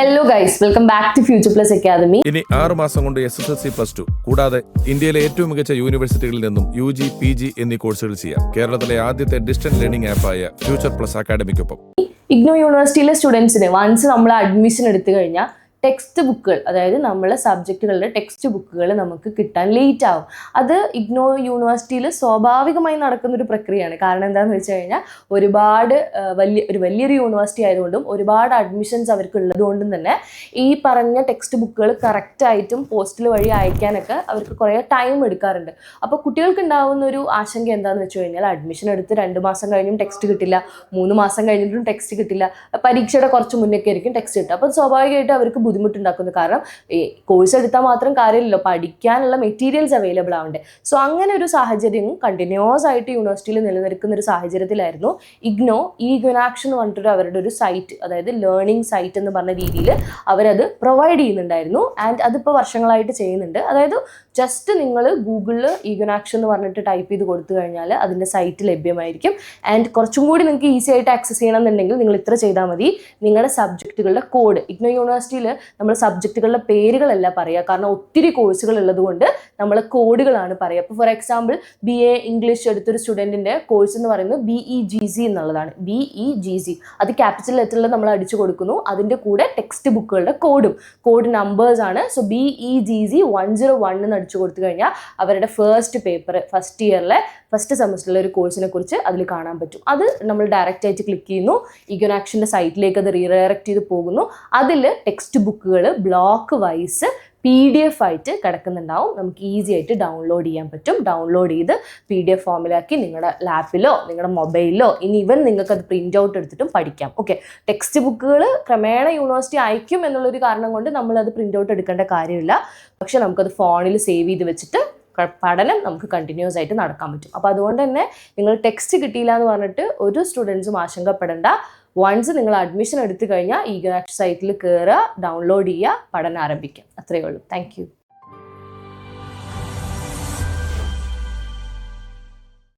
Hello guys welcome back to future plus academy ഇനി ആറ് മാസം കൊണ്ട് S S L C plus two കൂടാതെ ഇന്ത്യയിലെ ഏറ്റവും മികച്ച യൂണിവേഴ്സിറ്റികളിൽ നിന്നും യു ജി പി ജി എന്നീ കോഴ്സുകൾ ചെയ്യാം. കേരളത്തിലെ ആദ്യത്തെ ഡിസ്റ്റന്റ് ലേണിംഗ് ആപ്പായ ഫ്യൂച്ചർ പ്ലസ് അക്കാദമിക്കൊപ്പം ഇഗ്നോ യൂണിവേഴ്സിറ്റിയിലെ സ്റ്റുഡൻസിന് വൺസ് നമ്മൾ അഡ്മിഷൻ എടുത്തു കഴിഞ്ഞാൽ ടെക്സ്റ്റ് ബുക്കുകൾ അതായത് നമ്മളെ സബ്ജക്റ്റുകളുടെ ടെക്സ്റ്റ് ബുക്കുകൾ നമുക്ക് കിട്ടാൻ ലേറ്റ് ആവും. അത് ഇഗ്നോ യൂണിവേഴ്സിറ്റിയിൽ സ്വാഭാവികമായി നടക്കുന്ന ഒരു പ്രക്രിയയാണ്. കാരണം എന്താണെന്ന് വെച്ച് കഴിഞ്ഞാൽ ഒരുപാട് വലിയ ഒരു വലിയൊരു യൂണിവേഴ്സിറ്റി ആയതുകൊണ്ടും ഒരുപാട് അഡ്മിഷൻസ് അവർക്ക് ഉള്ളതുകൊണ്ടും തന്നെ ഈ പറഞ്ഞ ടെക്സ്റ്റ് ബുക്കുകൾ കറക്റ്റായിട്ടും പോസ്റ്റിൽ വഴി അയക്കാനൊക്കെ അവർക്ക് കുറേ ടൈം എടുക്കാറുണ്ട്. അപ്പോൾ കുട്ടികൾക്ക് ഉണ്ടാകുന്ന ഒരു ആശങ്ക എന്താണെന്ന് വെച്ച് കഴിഞ്ഞാൽ അഡ്മിഷൻ എടുത്ത് രണ്ട് മാസം കഴിഞ്ഞും ടെക്സ്റ്റ് കിട്ടില്ല മൂന്ന് മാസം കഴിഞ്ഞിട്ടും ടെക്സ്റ്റ് കിട്ടില്ല പരീക്ഷയുടെ കുറച്ച് മുന്നൊക്കെ ആയിരിക്കും ടെക്സ്റ്റ് കിട്ടുക. അപ്പോൾ സ്വാഭാവികമായിട്ട് അവർക്ക് ബുദ്ധിമുട്ടുണ്ടാക്കുന്നു. കാരണം കോഴ്സ് എടുത്താൽ മാത്രം കാര്യമില്ലല്ലോ. പഠിക്കാനുള്ള മെറ്റീരിയൽസ് അവൈലബിൾ ആവണ്ടേ. സോ അങ്ങനെ ഒരു സാഹചര്യം കണ്ടിന്യൂസ് ആയിട്ട് യൂണിവേഴ്സിറ്റിയിൽ നിലനിൽക്കുന്ന ഒരു സാഹചര്യത്തിലായിരുന്നു ഇഗ്നോ ഈ ഗുനാക്ഷൻ എന്ന് പറഞ്ഞിട്ടൊരു അവരുടെ ഒരു സൈറ്റ് അതായത് ലേണിംഗ് സൈറ്റ് എന്ന് പറഞ്ഞ രീതിയിൽ അവരത് പ്രൊവൈഡ് ചെയ്യുന്നുണ്ടായിരുന്നു. ആൻഡ് അതിപ്പോൾ വർഷങ്ങളായിട്ട് ചെയ്യുന്നുണ്ട്. അതായത് ജസ്റ്റ് നിങ്ങൾ ഗൂഗിളിൽ ഈഗനാക്ഷൻ എന്ന് പറഞ്ഞിട്ട് ടൈപ്പ് ചെയ്ത് കൊടുത്തു കഴിഞ്ഞാൽ അതിന്റെ സൈറ്റ് ലഭ്യമായിരിക്കും. ആൻഡ് കുറച്ചും കൂടി നിങ്ങൾക്ക് ഈസി ആയിട്ട് ആക്സസ് ചെയ്യണമെന്നുണ്ടെങ്കിൽ നിങ്ങൾ ഇത്ര ചെയ്താൽ മതി. നിങ്ങളുടെ സബ്ജക്റ്റുകളുടെ കോഡ് ഇഗ്നോ യൂണിവേഴ്സിറ്റിയിൽ നമ്മൾ സബ്ജക്റ്റുകളുടെ പേരുകളല്ല പറയുക. കാരണം ഒത്തിരി കോഴ്സുകൾ ഉള്ളതുകൊണ്ട് നമ്മൾ കോഡുകളാണ് പറയുക. അപ്പോൾ for example B A English എടുത്തൊരു സ്റ്റുഡന്റിന്റെ കോഴ്സ് എന്ന് പറയുന്നത് ബി ഇ ജി സി എന്നുള്ളതാണ്. ബി ഇ ജി സി അത് ക്യാപിറ്റൽ ലെറ്ററിൽ നമ്മൾ അടിച്ചു കൊടുക്കുന്നു. അതിന്റെ കൂടെ ടെക്സ്റ്റ് ബുക്കുകളുടെ കോഡും കോഡ് നമ്പേഴ്സ് ആണ്. So B E G C one zero one എന്ന് അടിച്ചു കൊടുത്തു കഴിഞ്ഞാൽ അവരുടെ ഫസ്റ്റ് പേപ്പർ ഫസ്റ്റ് ഇയറിലെ ഫസ്റ്റ് സെമസ്റ്ററിലെ ഒരു കോഴ്സിനെ കുറിച്ച് അതിൽ കാണാൻ പറ്റും. അത് നമ്മൾ ഡയറക്റ്റ് ആയിട്ട് ക്ലിക്ക് ചെയ്യുന്നു. ഇഗോനാക്ഷന്റെ സൈറ്റിലേക്ക് അത് റീഡയറക്റ്റ് ചെയ്ത് പോകുന്നു. അതിൽ ടെക്സ്റ്റ് ബുക്കുകൾ block wise P D F ആയിട്ട് കിടക്കുന്നുണ്ടാവും. നമുക്ക് ഈസി ആയിട്ട് ഡൗൺലോഡ് ചെയ്യാൻ പറ്റും. ഡൗൺലോഡ് ചെയ്ത് പി ഡി എഫ് ഫോമിലാക്കി നിങ്ങളുടെ ലാപ്പിലോ നിങ്ങളുടെ മൊബൈലിലോ ഇനി ഇവൻ നിങ്ങൾക്ക് അത് പ്രിന്റ് ഔട്ട് എടുത്തിട്ടും പഠിക്കാം. ഓക്കെ ടെക്സ്റ്റ് ബുക്കുകൾ ക്രമേണ യൂണിവേഴ്സിറ്റി അയക്കും എന്നുള്ളൊരു കാരണം കൊണ്ട് നമ്മൾ അത് പ്രിന്റ് ഔട്ട് എടുക്കേണ്ട കാര്യമില്ല. പക്ഷെ നമുക്കത് ഫോണിൽ സേവ് ചെയ്ത് വെച്ചിട്ട് പഠനം നമുക്ക് കണ്ടിന്യൂസ് ആയിട്ട് നടക്കാൻ പറ്റും. അപ്പോൾ അതുകൊണ്ട് തന്നെ നിങ്ങൾ ടെക്സ്റ്റ് കിട്ടിയില്ല എന്ന് പറഞ്ഞിട്ട് ഒരു സ്റ്റുഡൻസും ആശങ്കപ്പെടേണ്ട. വൺസ് നിങ്ങൾ അഡ്മിഷൻ എടുത്തു കഴിഞ്ഞാൽ ഈ വെബ്സൈറ്റിൽ കയറുക ഡൗൺലോഡ് ചെയ്യുക പഠനം ആരംഭിക്കാം. അത്രയേ ഉള്ളൂ. താങ്ക്